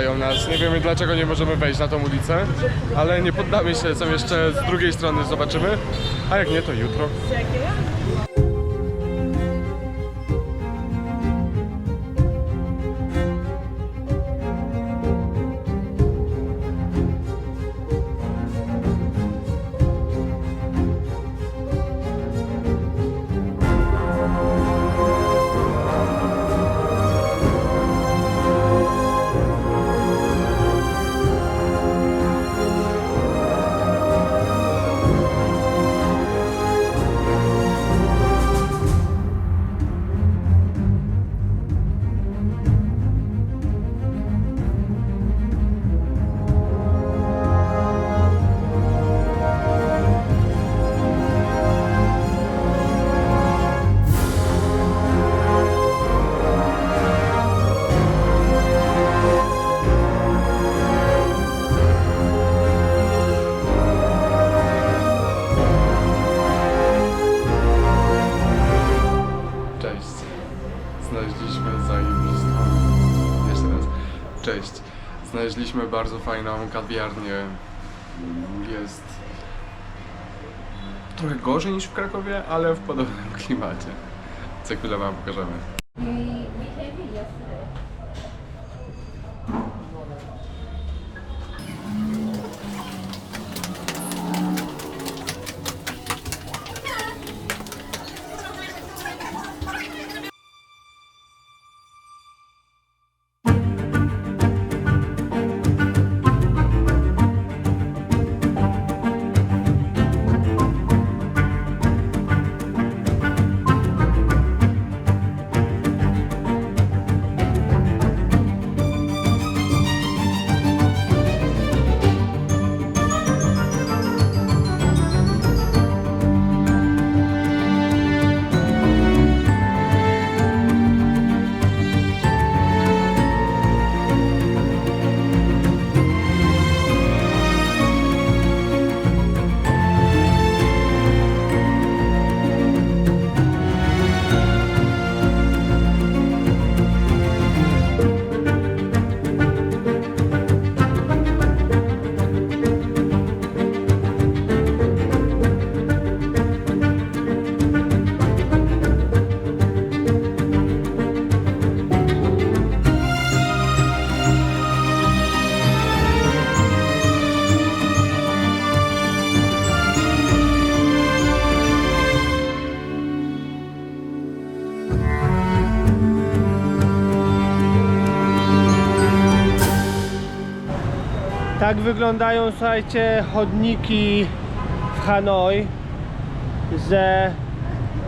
nas. Nie wiemy dlaczego nie możemy wejść na tą ulicę, ale nie poddamy się, co jeszcze z drugiej strony zobaczymy, a jak nie to jutro. Znaleźliśmy zajebistą. Jeszcze raz. Cześć. Znaleźliśmy bardzo fajną kawiarnię. Jest trochę gorzej niż w Krakowie, ale w podobnym klimacie. Co chwilę wam pokażemy. Wyglądają, słuchajcie, chodniki w Hanoi, że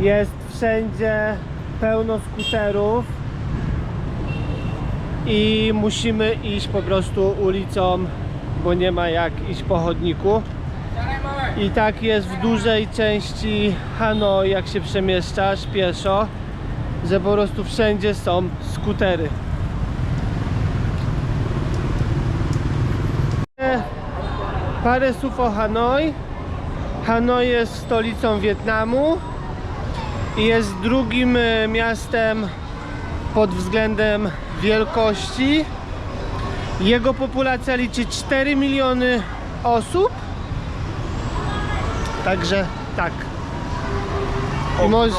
jest wszędzie pełno skuterów i musimy iść po prostu ulicą, bo nie ma jak iść po chodniku. I tak jest w dużej części Hanoi, jak się przemieszczasz pieszo, że po prostu wszędzie są skutery. Parę słów o Hanoi. Hanoi jest stolicą Wietnamu i jest drugim e, miastem pod względem wielkości. Jego populacja liczy 4 miliony osób. Także tak. Może-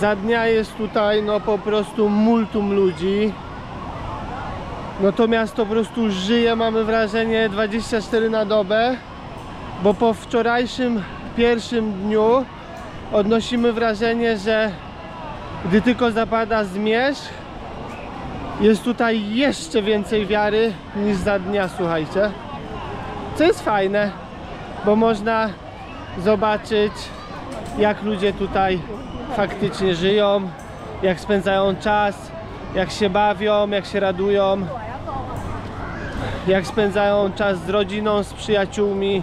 Za dnia jest tutaj no po prostu multum ludzi. No to miasto po prostu żyje, mamy wrażenie 24 na dobę, bo po wczorajszym pierwszym dniu odnosimy wrażenie, że gdy tylko zapada zmierzch, jest tutaj jeszcze więcej wiary niż za dnia, słuchajcie. Co jest fajne, bo można zobaczyć, jak ludzie tutaj faktycznie żyją, jak spędzają czas, jak się bawią, jak się radują, jak spędzają czas z rodziną, z przyjaciółmi.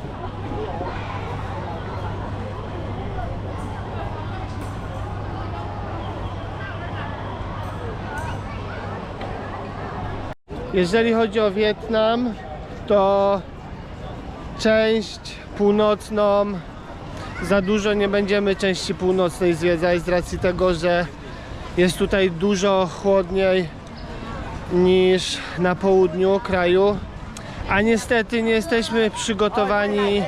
Jeżeli chodzi o Wietnam, to część północną za dużo nie będziemy części północnej zwiedzać z racji tego, że jest tutaj dużo chłodniej niż na południu kraju. A niestety nie jesteśmy przygotowani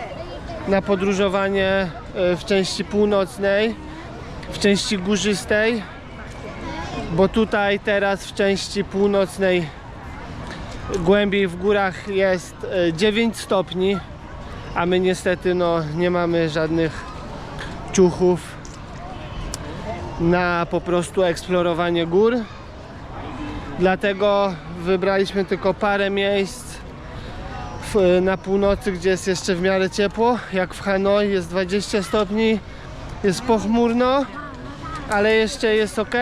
na podróżowanie e, w części północnej, w części górzystej, bo tutaj teraz w części północnej głębiej w górach jest e, 9 stopni, a my niestety no, nie mamy żadnych ciuchów na po prostu eksplorowanie gór. Dlatego wybraliśmy tylko parę miejsc w, na północy, gdzie jest jeszcze w miarę ciepło. Jak w Hanoi jest 20 stopni, jest pochmurno, ale jeszcze jest ok.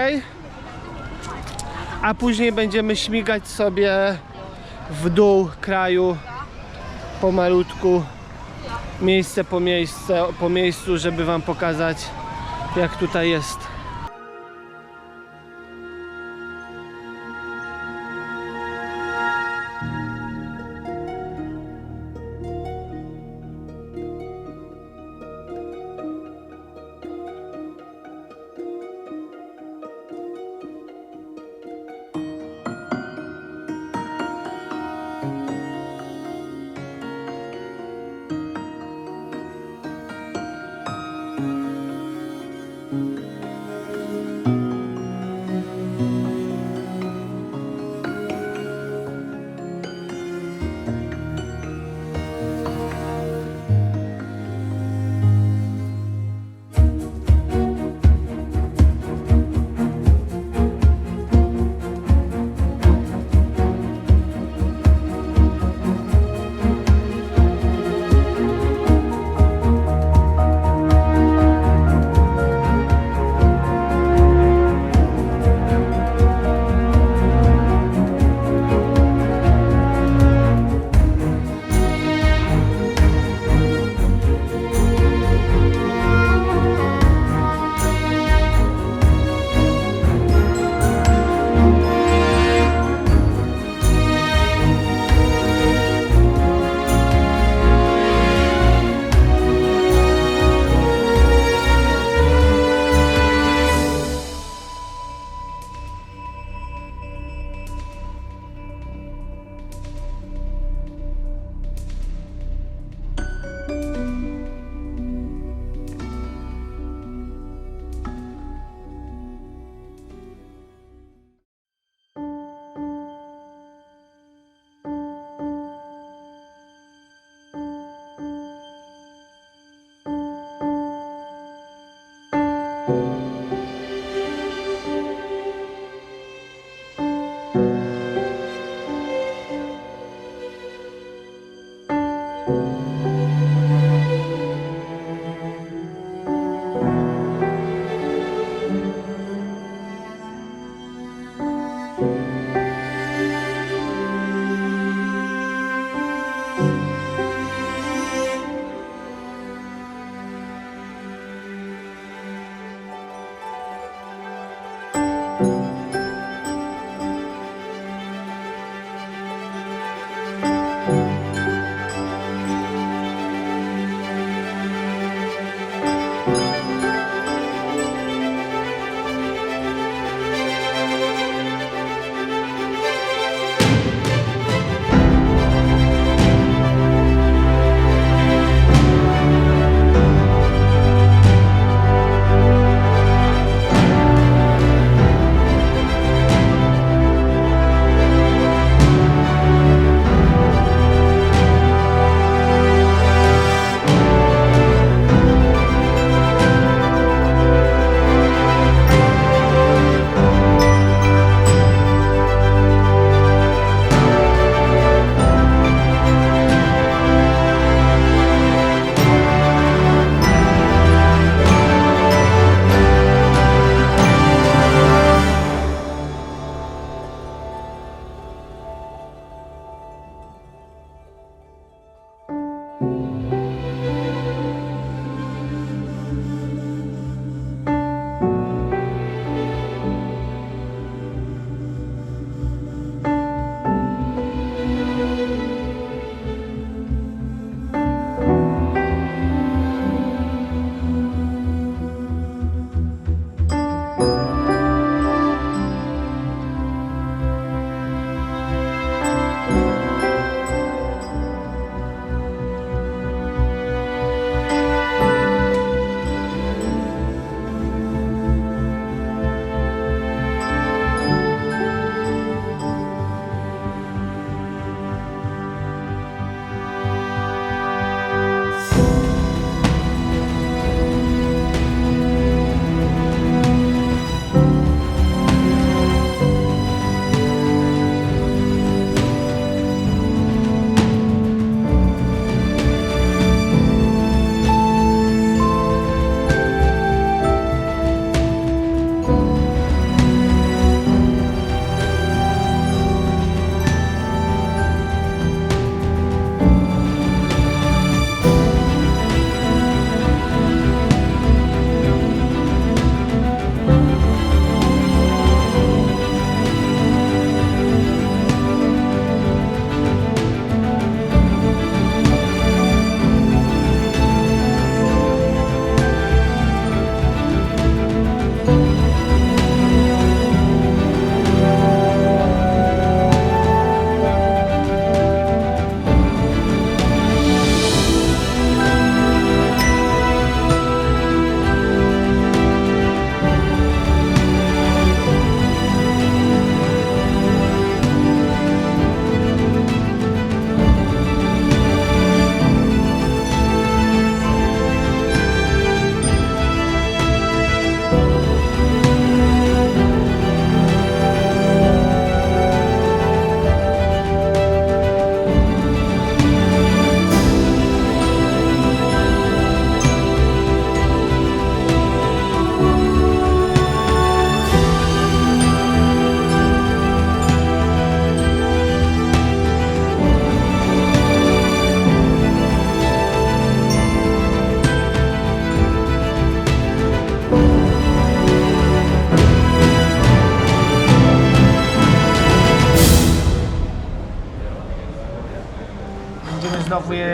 A później będziemy śmigać sobie w dół kraju pomalutku, miejsce po, miejsce, po miejscu, żeby Wam pokazać, jak tutaj jest.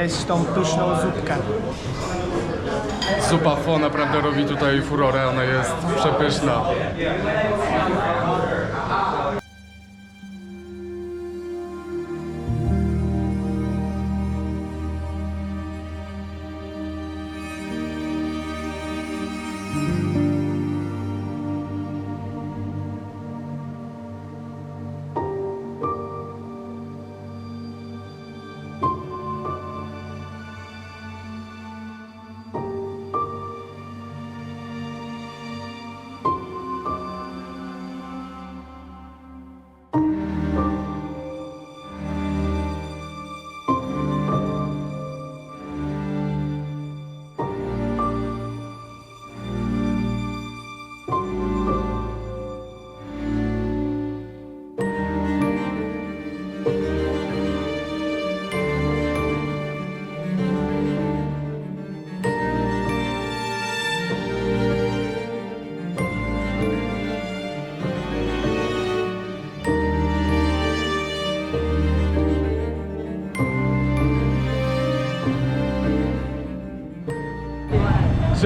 Znowu jeść tą pyszną zupkę. Zupa pho naprawdę robi tutaj furorę, ona jest przepyszna.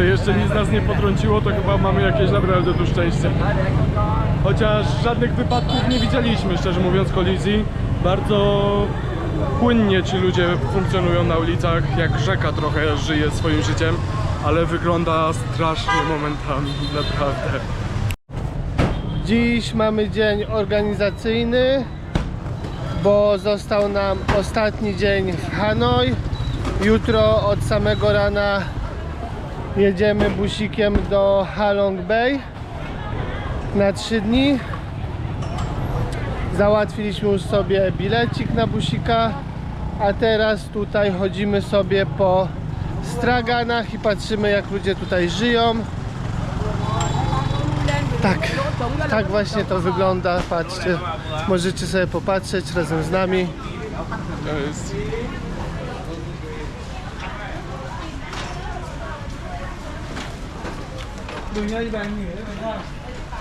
Że jeszcze nic nas nie potrąciło, to chyba mamy jakieś naprawdę tu szczęście. Chociaż żadnych wypadków nie widzieliśmy, szczerze mówiąc, kolizji. Bardzo płynnie ci ludzie funkcjonują na ulicach, jak rzeka trochę żyje swoim życiem, ale wygląda strasznie momentami, naprawdę. Dziś mamy dzień organizacyjny, bo został nam ostatni dzień w Hanoi. Jutro od samego rana jedziemy busikiem do Halong Bay na 3 dni. Załatwiliśmy już sobie bilecik na busika, a teraz tutaj chodzimy sobie po straganach i patrzymy jak ludzie tutaj żyją. Tak, tak właśnie to wygląda. Patrzcie, możecie sobie popatrzeć razem z nami.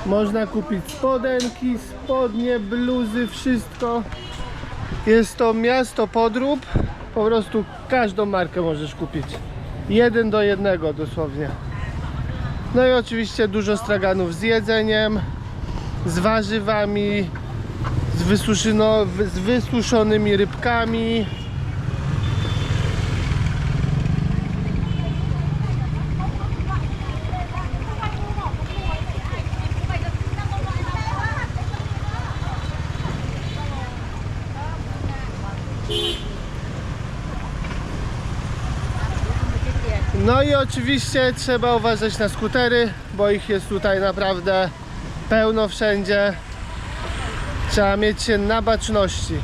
Można kupić spodenki, spodnie, bluzy, wszystko. Jest to miasto podrób. Po prostu każdą markę możesz kupić. Jeden do jednego dosłownie. No i oczywiście dużo straganów z jedzeniem, z warzywami, z, wysuszonymi rybkami. Oczywiście trzeba uważać na skutery, bo ich jest tutaj naprawdę pełno wszędzie. Trzeba mieć się na baczności.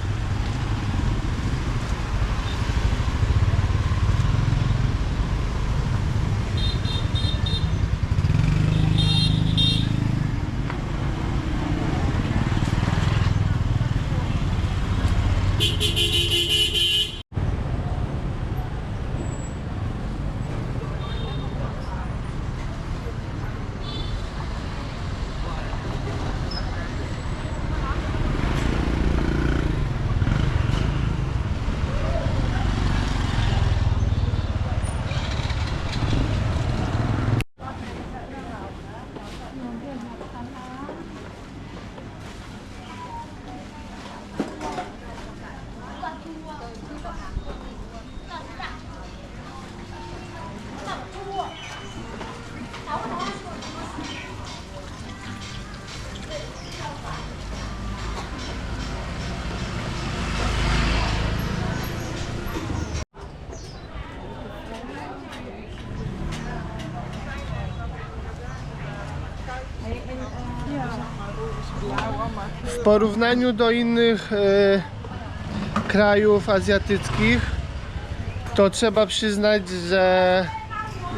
Porównaniu do innych e, krajów azjatyckich, to trzeba przyznać, że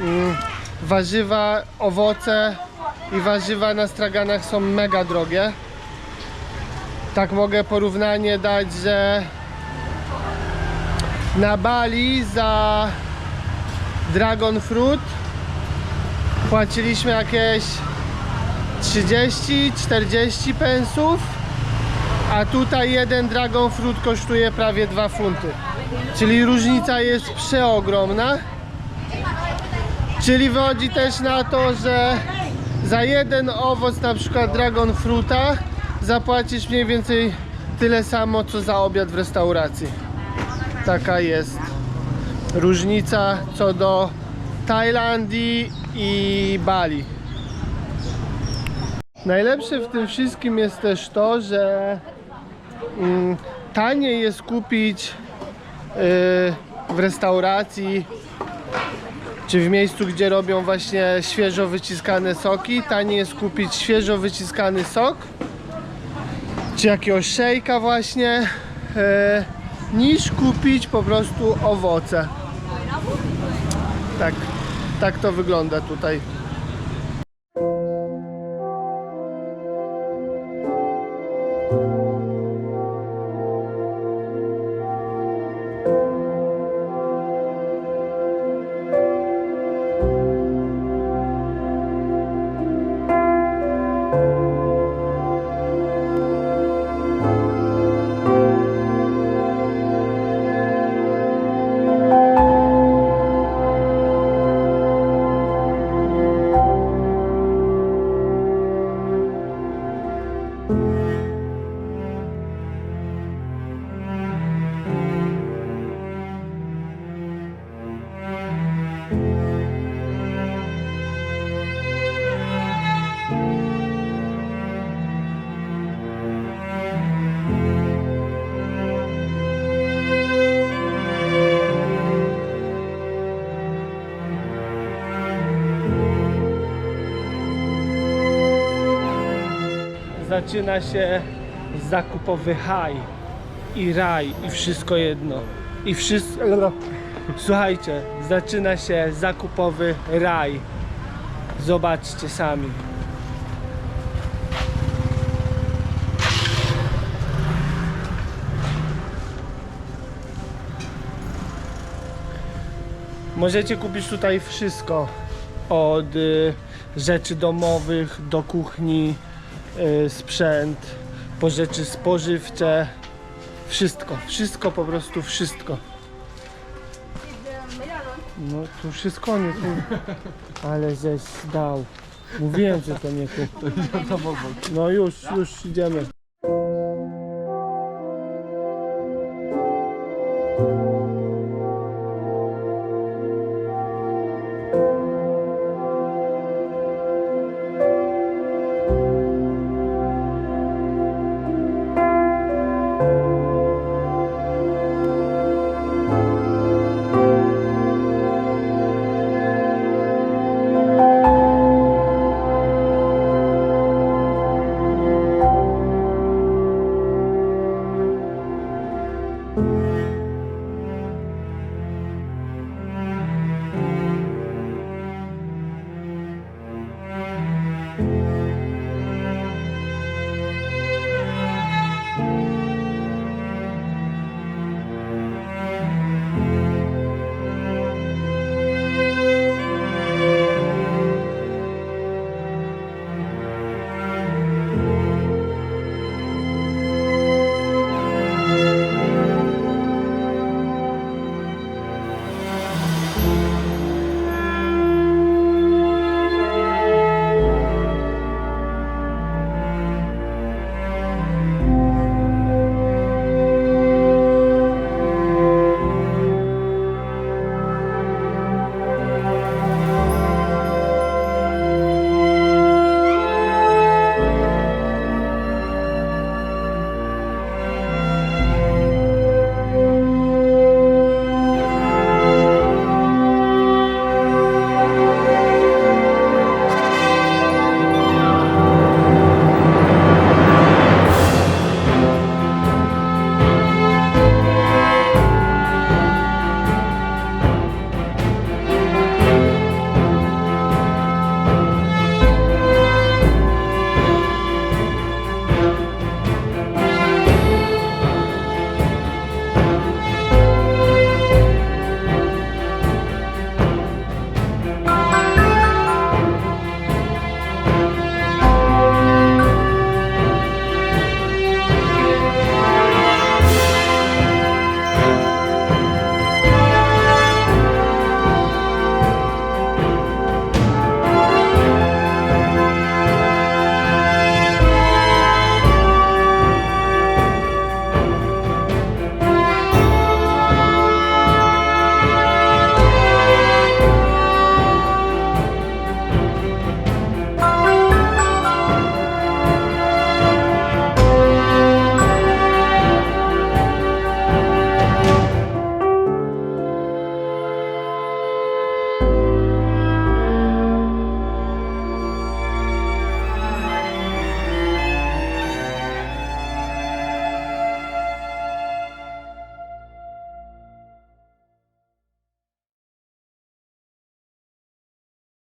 mm, warzywa, owoce i warzywa na straganach są mega drogie. Tak mogę porównanie dać, że na Bali za dragon fruit płaciliśmy jakieś 30-40 pensów, a tutaj jeden dragon fruit kosztuje prawie 2 funty. Czyli różnica jest przeogromna. Czyli wychodzi też na to, że za jeden owoc, na przykład dragon fruta, zapłacisz mniej więcej tyle samo, co za obiad w restauracji. Taka jest różnica co do Tajlandii i Bali. Najlepsze w tym wszystkim jest też to, że taniej jest kupić yy, w restauracji czy w miejscu, gdzie robią właśnie świeżo wyciskane soki, taniej jest kupić świeżo wyciskany sok czy jakiegoś szejka właśnie e, niż kupić po prostu owoce. Tak, tak to wygląda tutaj. Zaczyna się zakupowy haj i raj i wszystko jedno. I wszystko. Słuchajcie, zaczyna się zakupowy raj. Zobaczcie sami. Możecie kupić tutaj wszystko. Od y, rzeczy domowych do kuchni, sprzęt, po rzeczy spożywcze. Wszystko, wszystko po prostu wszystko. No tu wszystko nie tu. Ale żeś dał. Mówiłem, że to nie tu. No już, już idziemy.